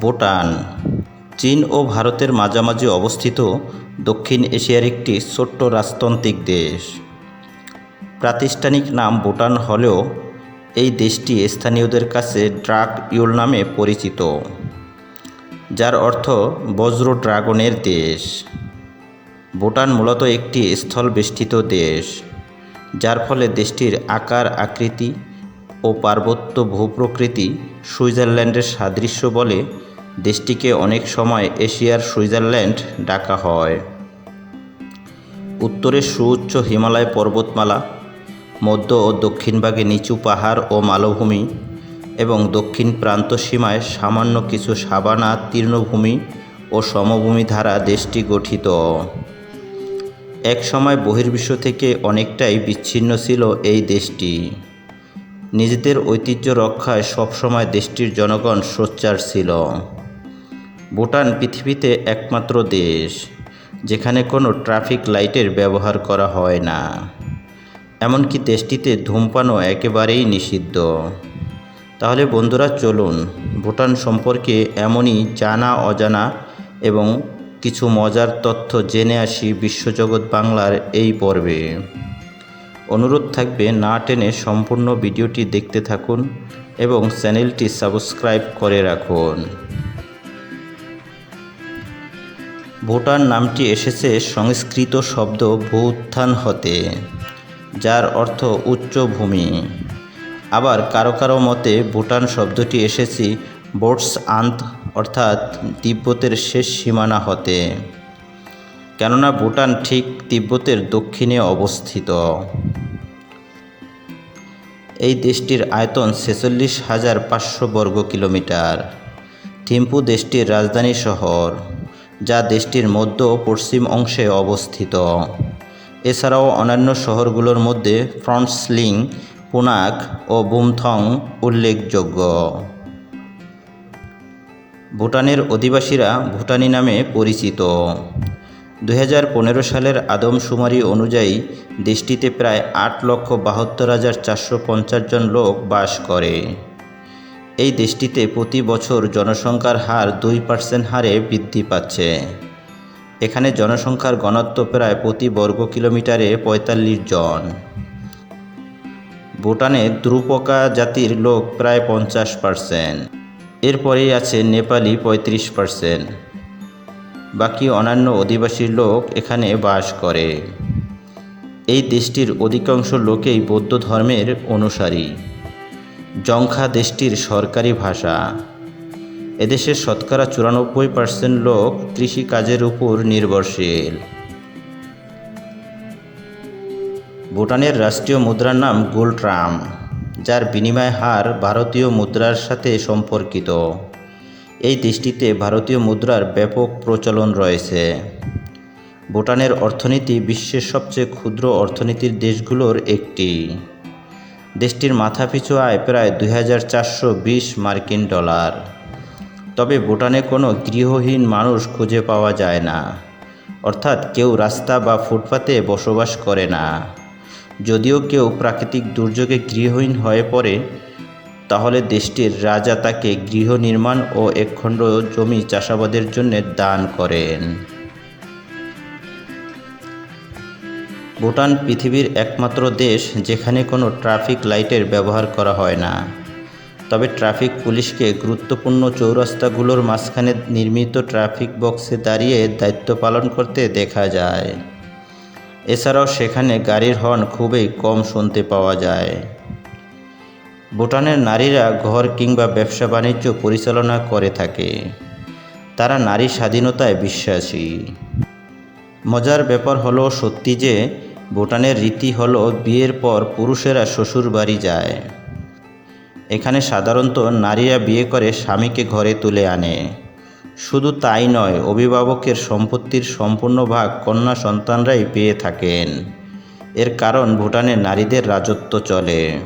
ভুটান, চীন ও ভারতের মাঝামাঝি অবস্থিত দক্ষিণ এশিয়ার একটি ছোট্ট রাজতান্ত্রিক দেশ। প্রাতিষ্ঠানিক নাম ভুটান হলেও এই দেশটি স্থানীয়দের কাছে ড্রাগ ইউল নামে পরিচিত, যার অর্থ বজ্র ড্রাগনের দেশ। ভুটান মূলত একটি স্থলবেষ্টিত দেশ, যার ফলে দেশটির আকার, আকৃতি ও পার্বত্য ভূপ্রকৃতি সুইজারল্যান্ডের সাদৃশ্য বলে দেশটিকে অনেক সময় এশিয়ার সুইজারল্যান্ড ডাকা হয়। উত্তরে সুউচ্চ হিমালয় পর্বতমালা, মধ্য ও দক্ষিণ ভাগে নিচু পাহাড় ও মালভূমি এবং দক্ষিণ প্রান্ত সীমায় সামান্য কিছু সাবানা, তৃণভূমি ও সমভূমি দ্বারা দেশটি গঠিত। এক সময় বহির্বিশ্ব থেকে অনেকটাই বিচ্ছিন্ন ছিল এই দেশটি। নিজেদের ঐতিহ্য রক্ষায় সবসময় দেশটির জনগণ সোচ্চার ছিল। ভুটান পৃথিবীতে একমাত্র দেশ, যেখানে কোনো ট্রাফিক লাইটের ব্যবহার করা হয় না। এমনকি দেশটিতে ধূমপানও একেবারেই নিষিদ্ধ। তাহলে বন্ধুরা, চলুন ভুটান সম্পর্কে এমনই জানা, অজানা এবং কিছু মজার তথ্য জেনে আসি বিশ্বজগৎ বাংলার এই পর্বে। অনুরোধ থাকবে, না টেনে সম্পূর্ণ ভিডিওটি দেখতে থাকুন এবং চ্যানেলটি সাবস্ক্রাইব করে রাখুন। ভুটান নামটি এসেছে সংস্কৃত শব্দ ভূত্থান হতে, যার অর্থ উচ্চ ভূমি। আবার কারও কারও মতে ভুটান শব্দটি এসেছে বোটস আন্ত অর্থাৎ তিব্বতের শেষ সীমানা হতে। কেননা ভুটান ঠিক তিব্বতের দক্ষিণে অবস্থিত। এই দেশটির আয়তন ছেচল্লিশ হাজার পাঁচশো বর্গ কিলোমিটার। থিম্পু দেশটির রাজধানী শহর। যা দেশটির মধ্য পশ্চিম অংশে অবস্থিত। এছাড়াও অন্যান্য শহরগুলোর মধ্যে ফ্রন্টসলিং পুনাক ও বুমথং উল্লেখযোগ্য। ভুটানের অধিবাসীরা ভুটানি নামে পরিচিত। দু হাজার পনেরো সালের আদমশুমারি অনুযায়ী দেশটিতে প্রায় আট লক্ষ বাহাত্তর হাজার চারশো পঞ্চাশ জন লোক বাস করে। এই দেশটিতে প্রতি বছর জনসংখ্যার হার দুই পার্সেন্ট হারে বৃদ্ধি পাচ্ছে। এখানে জনসংখ্যার ঘনত্ব প্রায় প্রতি বর্গ কিলোমিটারে পঁয়তাল্লিশ জন। ভুটানে দ্রুপকা জাতির লোক প্রায় পঞ্চাশ পার্সেন্ট এরপরেই আছে নেপালি পঁয়ত্রিশ পার্সেন্ট বাকি অন্যান্য অধিবাসী লোক এখানে বাস করে। এই দেশটির অধিকাংশ লোকেই বৌদ্ধ ধর্মের অনুসারী। জংখা দেশটির সরকারি ভাষা। এদেশের শতকরা চুরানব্বই পার্সেন্ট লোক কৃষিকাজের উপর নির্ভরশীল। ভুটানের রাষ্ট্রীয় মুদ্রার নাম গুলট্রাম, যার বিনিময় হার ভারতীয় মুদ্রার সাথে সম্পর্কিত। এই দেশটিতে ভারতীয় মুদ্রার ব্যাপক প্রচলন রয়েছে। ভুটানের অর্থনীতি বিশ্বের সবচেয়ে ক্ষুদ্র অর্থনীতির দেশগুলোর একটি। দেশটির মাথাপিছু আয় প্রায় দু হাজার চারশো বিশ মার্কিন ডলার। তবে ভুটানে কোনো গৃহহীন মানুষ খুঁজে পাওয়া যায় না। অর্থাৎ কেউ রাস্তা বা ফুটপাতে বসবাস করে না। যদিও কেউ প্রাকৃতিক দুর্যোগে গৃহহীন হয়ে পড়ে, তাহলে দেশটির রাজা তাকে গৃহ নির্মাণ ও একখণ্ড জমি চাষাবাদের জন্য দান করেন। ভুটান পৃথিবীর একমাত্র দেশ যেখানে কোনো ট্রাফিক লাইটের ব্যবহার করা হয় না। তবে ট্রাফিক পুলিশকে গুরুত্বপূর্ণ চৌরাস্তাগুলোর মাঝখানে নির্মিত ট্রাফিক বক্সে দাঁড়িয়ে দায়িত্ব পালন করতে দেখা যায়। এছাড়াও সেখানে গাড়ির হর্ন খুবই কম শুনতে পাওয়া যায়। ভুটানের নারীরা ঘর কিংবা ব্যবসা বাণিজ্য পরিচালনা করে থাকে। তারা নারী স্বাধীনতায় বিশ্বাসী। মজার ব্যাপার হলো সত্যি যে ভুটানের রীতি হলো, বিয়ের পর পুরুষেরা শ্বশুর বাড়ি যায়। এখানে সাধারণত নারীরা বিয়ে করে স্বামীকে ঘরে তুলে আনে। শুধু তাই নয়, অভিভাবকের সম্পত্তির সম্পূর্ণ ভাগ কন্যা সন্তানরাই পেয়ে থাকেন। এর কারণ ভুটানে নারীদের রাজত্ব চলে।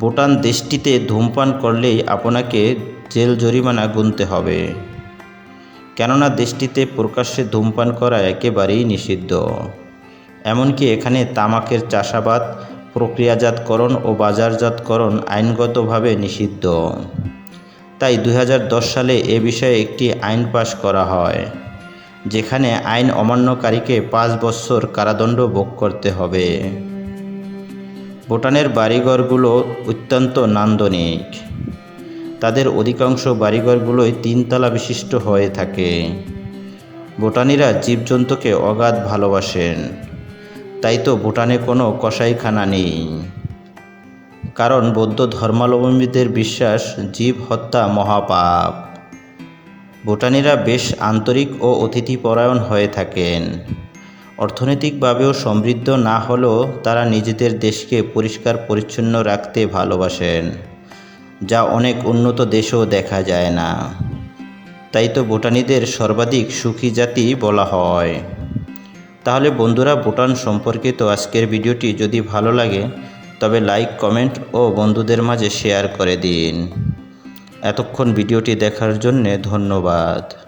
ভুটান দেশটিতে ধূমপান করলেই আপনাকে জেল জরিমানা গুনতে হবে। কেননা দেশটিতে প্রকাশ্যে ধূমপান করা একেবারেই নিষিদ্ধ। এমনকি এখানে তামাকের চাষাবাদ, প্রক্রিয়াজাতকরণ ও বাজারজাতকরণ আইনগতভাবে নিষিদ্ধ। তাই দু হাজার দশ সালে এ বিষয়ে একটি আইন পাশ করা হয়, যেখানে আইন অমান্যকারীকে পাঁচ বছর কারাদণ্ড ভোগ করতে হবে। ভুটানের বাড়িঘরগুলো অত্যন্ত নান্দনিক। তাদের অধিকাংশ বাড়িঘরগুলোই তিনতলা বিশিষ্ট হয়ে থাকে। ভুটানিরা জীবজন্তুকে অগাধ ভালোবাসেন। তাই তো ভুটানে কোনো কসাইখানা নেই। কারণ বৌদ্ধ ধর্মাবলম্বীদের বিশ্বাস, জীব হত্যা মহাপাপ। ভুটানিরা বেশ আন্তরিক ও অতিথিপরায়ণ হয়ে থাকেন। অর্থনৈতিকভাবেও সমৃদ্ধ না হলেও তারা নিজেদের দেশকে পরিষ্কার পরিচ্ছন্ন রাখতে ভালোবাসেন, যা অনেক উন্নত দেশেও দেখা যায় না। তাই তো ভুটানিদের সর্বাধিক সুখী জাতি বলা হয়। তাহলে বন্ধুরা ভুটান সম্পর্কিত আজকের ভিডিওটি যদি ভালো লাগে, তবে লাইক, কমেন্ট ও বন্ধুদের মাঝে শেয়ার করে দিন। এতক্ষণ ভিডিওটি দেখার জন্যে ধন্যবাদ।